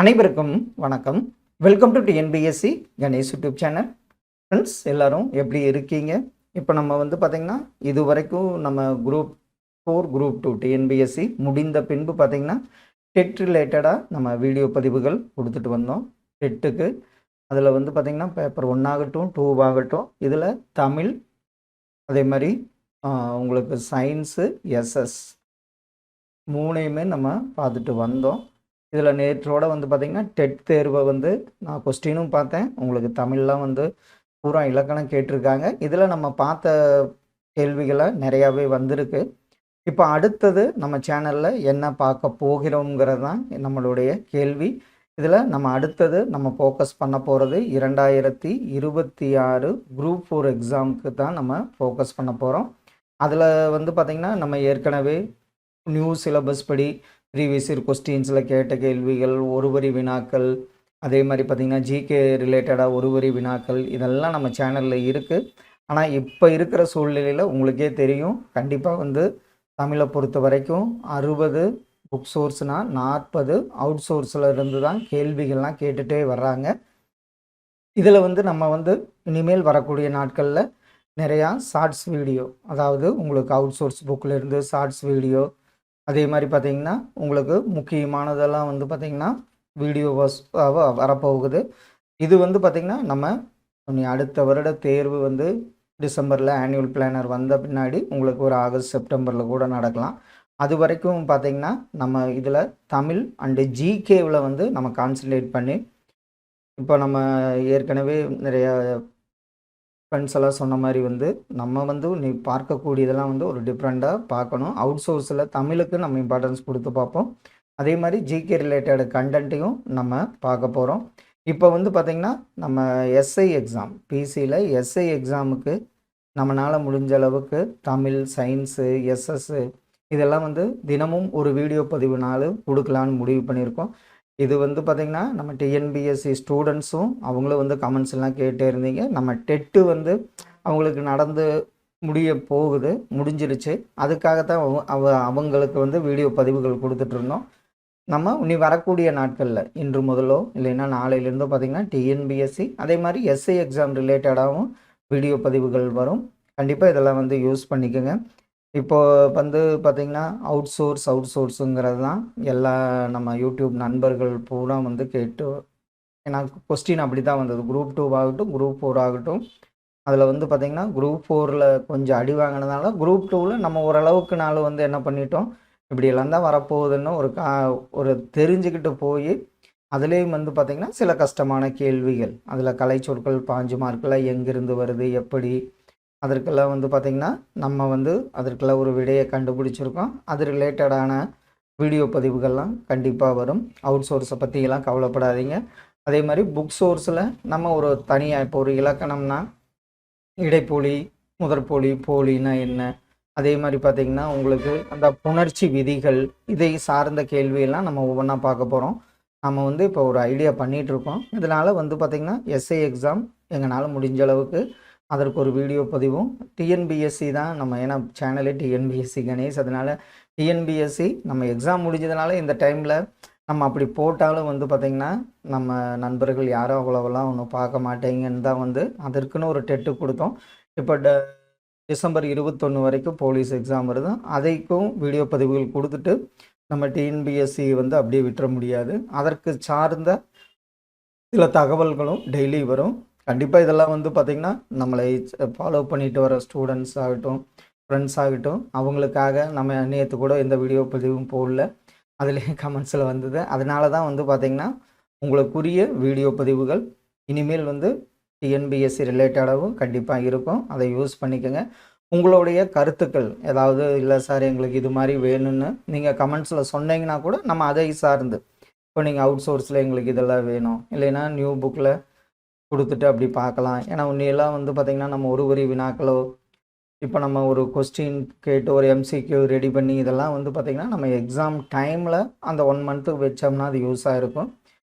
அனைவருக்கும் வணக்கம். Welcome to TNPSC Ganesh YouTube channel friends எல்லாரும் எப்படி இருக்கீங்க? இப்போ நம்ம வந்து பார்த்திங்கன்னா இது வரைக்கும் நம்ம group four group two TNPSC முடிந்த பின்பு பார்த்திங்கன்னா டெட் ரிலேட்டடாக நம்ம வீடியோ பதிவுகள் கொடுத்துட்டு வந்தோம். டெட்டுக்கு அதில் வந்து பார்த்திங்கன்னா பேப்பர் ஒன்றாகட்டும் டூவாகட்டும் இதில் தமிழ் அதே மாதிரி உங்களுக்கு சயின்ஸு எஸ்எஸ் மூணையுமே நம்ம பார்த்துட்டு வந்தோம். இதில் நேற்றோட வந்து பார்த்திங்கன்னா டெட் தேர்வை வந்து நான் கொஸ்டினும் பார்த்தேன். உங்களுக்கு தமிழ்லாம் வந்து பூரா இலக்கணம் கேட்டிருக்காங்க. இதில் நம்ம பார்த்த கேள்விகளை நிறையாவே வந்திருக்கு. இப்போ அடுத்தது நம்ம சேனலில் என்ன பார்க்க போகிறோங்கிறது தான் நம்மளுடைய கேள்வி. இதில் நம்ம அடுத்தது நம்ம ஃபோக்கஸ் பண்ண போகிறது இரண்டாயிரத்தி இருபத்தி ஆறு குரூப் ஃபோர் எக்ஸாமுக்கு தான் நம்ம ஃபோக்கஸ் பண்ண போகிறோம். அதில் வந்து பார்த்திங்கன்னா நம்ம ஏற்கனவே நியூ சிலபஸ் படி ப்ரீவியஸ் இயர் கொஸ்டின்ஸில் கேட்ட கேள்விகள் ஒரு வரி வினாக்கள் அதே மாதிரி பார்த்திங்கன்னா ஜிகே ரிலேட்டடாக ஒரு வரி வினாக்கள் இதெல்லாம் நம்ம சேனலில் இருக்குது ஆனால் இப்போ இருக்கிற சூழ்நிலையில் உங்களுக்கே தெரியும் கண்டிப்பாக வந்து தமிழை பொறுத்த வரைக்கும் அறுபது புக் சோர்ஸ்னால் நாற்பது அவுட் சோர்ஸில் இருந்து தான் கேள்விகள்லாம் கேட்டுகிட்டே வர்றாங்க. இதில் வந்து நம்ம வந்து இனிமேல் வரக்கூடிய நாட்களில் நிறையா ஷார்ட்ஸ் வீடியோ அதாவது உங்களுக்கு அவுட் சோர்ஸ் புக்கில் இருந்து ஷார்ட்ஸ் வீடியோ அதே மாதிரி பார்த்தீங்கன்னா உங்களுக்கு முக்கியமானதெல்லாம் வந்து பார்த்திங்கன்னா வீடியோவாஸ் வரப்போகுது. இது வந்து பார்த்திங்கன்னா நம்ம அடுத்த வருட தேர்வு வந்து டிசம்பரில் ஆனுவல் பிளானர் வந்த பின்னாடி உங்களுக்கு ஒரு ஆகஸ்ட் செப்டம்பரில் கூட நடக்கலாம். அது வரைக்கும் பார்த்திங்கன்னா நம்ம இதில் தமிழ் அண்டு ஜிகேவில் வந்து நம்ம கான்சன்ட்ரேட் பண்ணி இப்போ நம்ம ஏற்கனவே நிறையா ஃப்ரெண்ட்ஸ் எல்லாம் சொன்ன மாதிரி வந்து நம்ம வந்து நீ பார்க்கக்கூடியதெல்லாம் வந்து ஒரு டிஃப்ரெண்ட்டாக பார்க்கணும். அவுட் சோர்ஸில் தமிழுக்கு நம்ம இம்பார்ட்டன்ஸ் கொடுத்து பார்ப்போம். அதே மாதிரி ஜிகே ரிலேட்டட் கண்டென்ட்டையும் நம்ம பார்க்க போகிறோம் இப்போ வந்து பார்த்திங்கன்னா நம்ம எஸ்ஐ எக்ஸாம் பிசியில் எஸ்ஐ எக்ஸாமுக்கு நம்மளால் முடிஞ்ச அளவுக்கு தமிழ் சயின்ஸு எஸ்எஸ்ஸு இதெல்லாம் வந்து தினமும் ஒரு வீடியோ பதிவுனாலும் கொடுக்கலான்னு முடிவு பண்ணியிருக்கோம். இது வந்து பார்த்திங்கன்னா நம்ம டிஎன்பிஎஸ்சி ஸ்டூடெண்ட்ஸும் அவங்களும் வந்து கமெண்ட்ஸ் எல்லாம் கேட்டே இருந்தீங்க. நம்ம டெட்டு வந்து அவங்களுக்கு நடந்து முடிய போகுது முடிஞ்சிருச்சு. அதுக்காகத்தான் அவ- அவ அவங்களுக்கு வந்து வீடியோ பதிவுகள் கொடுத்துட்ருந்தோம் நம்ம இனி வரக்கூடிய நாட்களில் இன்று முதலோ இல்லைன்னா நாளையிலேருந்தோ பார்த்திங்கன்னா டிஎன்பிஎஸ்சி அதே மாதிரி எஸ்ஐ எக்ஸாம் ரிலேட்டடாகவும் வீடியோ பதிவுகள் வரும். கண்டிப்பாக இதெல்லாம் வந்து யூஸ் பண்ணிக்கோங்க. இப்போ வந்து பார்த்திங்கன்னா அவுட் சோர்ஸ் அவுட் சோர்ஸுங்கிறது தான் எல்லா நம்ம யூடியூப் நண்பர்கள் பூரா வந்து கேட்டு ஏன்னா கொஸ்டின் அப்படி தான் வந்தது. குரூப் டூ ஆகட்டும் குரூப் ஃபோர் ஆகட்டும். அதில் வந்து பார்த்திங்கன்னா குரூப் ஃபோரில் கொஞ்சம் அடி வாங்கினதுனால குரூப் டூவில் நம்ம ஓரளவுக்கு நாள் வந்து என்ன பண்ணிட்டோம் இப்படியெல்லாம் தான் வரப்போகுதுன்னு ஒரு கா ஒரு தெரிஞ்சுக்கிட்டு போய் அதுலேயும் வந்து பார்த்திங்கன்னா சில கஷ்டமான கேள்விகள். அதில் கலை சொற்கள் பாஞ்சு மார்க்கில் எங்கேருந்து வருது எப்படி அதற்கெல்லாம் வந்து பார்த்திங்கன்னா நம்ம வந்து அதற்கெல்லாம் ஒரு விடையை கண்டுபிடிச்சிருக்கோம். அது ரிலேட்டடான வீடியோ பதிவுகள்லாம் கண்டிப்பாக வரும். அவுட் சோர்ஸை பற்றியெல்லாம் கவலைப்படாதீங்க. அதே மாதிரி புக் சோர்ஸில் நம்ம ஒரு தனியாக இப்போ ஒரு இலக்கணம்னா இடைப்போலி முதற்போலி போலின்னா என்ன? அதே மாதிரி பார்த்திங்கன்னா உங்களுக்கு அந்த புணர்ச்சி விதிகள் இதை சார்ந்த கேள்வியெல்லாம் நம்ம ஒவ்வொன்றா பார்க்க போகிறோம் நம்ம வந்து இப்போ ஒரு ஐடியா பண்ணிகிட்ருக்கோம் இதனால் வந்து பார்த்திங்கன்னா எஸ்ஐ எக்ஸாம் எங்களால் முடிஞ்ச அளவுக்கு அதற்கு ஒரு வீடியோ பதிவும். டிஎன்பிஎஸ்சி தான் நம்ம ஏன்னா சேனலே டிஎன்பிஎஸ்சி கணேஷ். அதனால் டிஎன்பிஎஸ்சி நம்ம எக்ஸாம் முடிஞ்சதுனால இந்த டைமில் நம்ம அப்படி போட்டாலும் வந்து பார்த்திங்கன்னா நம்ம நண்பர்கள் யாரும் அவ்வளோவெல்லாம் ஒன்றும் பார்க்க மாட்டேங்கன்னு தான் வந்து அதற்குன்னு ஒரு டெட்டு கொடுத்தோம். இப்போ ட டிசம்பர் இருபத்தொன்று வரைக்கும் போலீஸ் எக்ஸாம் வருது. அதைக்கும் வீடியோ பதிவுகள் கொடுத்துட்டு நம்ம டிஎன்பிஎஸ்சி வந்து அப்படியே விட்டுற முடியாது. அதற்கு சார்ந்த சில தகவல்களும் டெய்லி வரும். கண்டிப்பாக இதெல்லாம் வந்து பார்த்திங்கன்னா நம்மளை ஃபாலோ பண்ணிட்டு வர ஸ்டூடெண்ட்ஸ் ஆகட்டும் ஃப்ரெண்ட்ஸ் ஆகட்டும் அவங்களுக்காக நம்ம நேற்று கூட எந்த வீடியோ பதிவும் போடல. அதுலேயே கமெண்ட்ஸில் வந்தது. அதனால தான் வந்து பார்த்திங்கன்னா உங்களுக்குரிய வீடியோ பதிவுகள் இனிமேல் வந்து டிஎன்பிஎஸ்சி ரிலேட்டடாகவும் கண்டிப்பாக இருக்கும். அதை யூஸ் பண்ணிக்கோங்க. உங்களுடைய கருத்துக்கள் ஏதாவது இல்லை சார் எங்களுக்கு இது மாதிரி வேணும்னு நீங்கள் கமெண்ட்ஸில் சொன்னீங்கன்னா கூட நம்ம அதை சார்ந்து. இப்போ நீங்கள் அவுட் சோர்ஸில் எங்களுக்கு இதெல்லாம் வேணும். இல்லைன்னா நியூ புக்கில் கொடுத்துட்டு அப்படி பார்க்கலாம். ஏன்னா உன்னையெல்லாம் வந்து பார்த்திங்கன்னா நம்ம ஒரு வரி வினாக்களோ இப்போ நம்ம ஒரு கொஸ்டின் கேட்டு ஒரு எம்சிக்யூ ரெடி பண்ணி இதெல்லாம் வந்து பார்த்திங்கன்னா நம்ம எக்ஸாம் டைமில் அந்த ஒன் மந்த்துக்கு வச்சோம்னா அது யூஸாக இருக்கும்.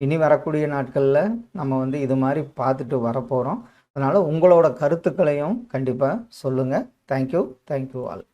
இனி வரக்கூடிய நாட்களில் நம்ம வந்து இது மாதிரி பார்த்துட்டு வரப்போகிறோம் அதனால் உங்களோட கருத்துக்களையும் கண்டிப்பாக சொல்லுங்கள் தேங்க்யூ தேங்க்யூ ஆல்